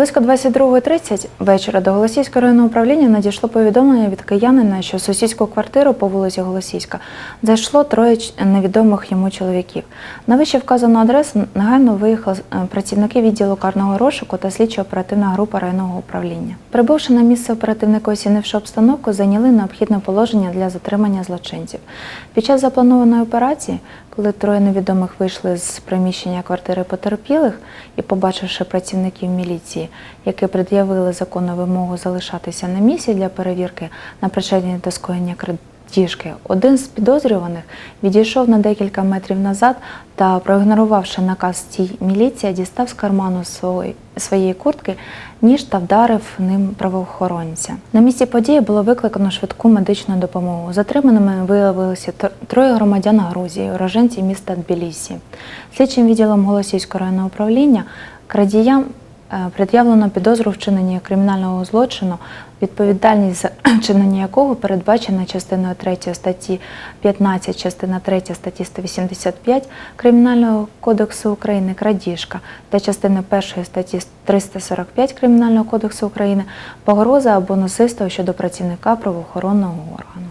Близько 22.30 вечора до Голосійського районного управління надійшло повідомлення від киянина, що в сусідську квартиру по вулиці Голосійська зайшло троє невідомих йому чоловіків. На вище вказану адресу негайно виїхали е, працівники відділу карного розшуку та слідчо-оперативна група районного управління. Прибувши на місце оперативники, оцінивши обстановку, зайняли необхідне положення для затримання злочинців. Під час запланованої операції, коли троє невідомих вийшли з приміщення квартири потерпілих і побачивши працівників міліції, які пред'явили законну вимогу залишатися на місці для перевірки на причетність до скоєння крадіжки, один з підозрюваних відійшов на декілька метрів назад та, проігнорувавши наказ цій міліції, дістав з карману своєї куртки ніж та вдарив ним правоохоронця. На місці події було викликано швидку медичну допомогу. Затриманими виявилися троє громадян Грузії, уроженці міста Тбілісі. Слідчим відділом Голосівського районного управління крадіям пред'явлено підозру вчинення кримінального злочину, відповідальність за вчинення якого передбачена частиною 3 статті 15, частина 3 статті 185 Кримінального кодексу України крадіжка та частини 1 статті 345 Кримінального кодексу України погроза або насильство щодо працівника правоохоронного органу.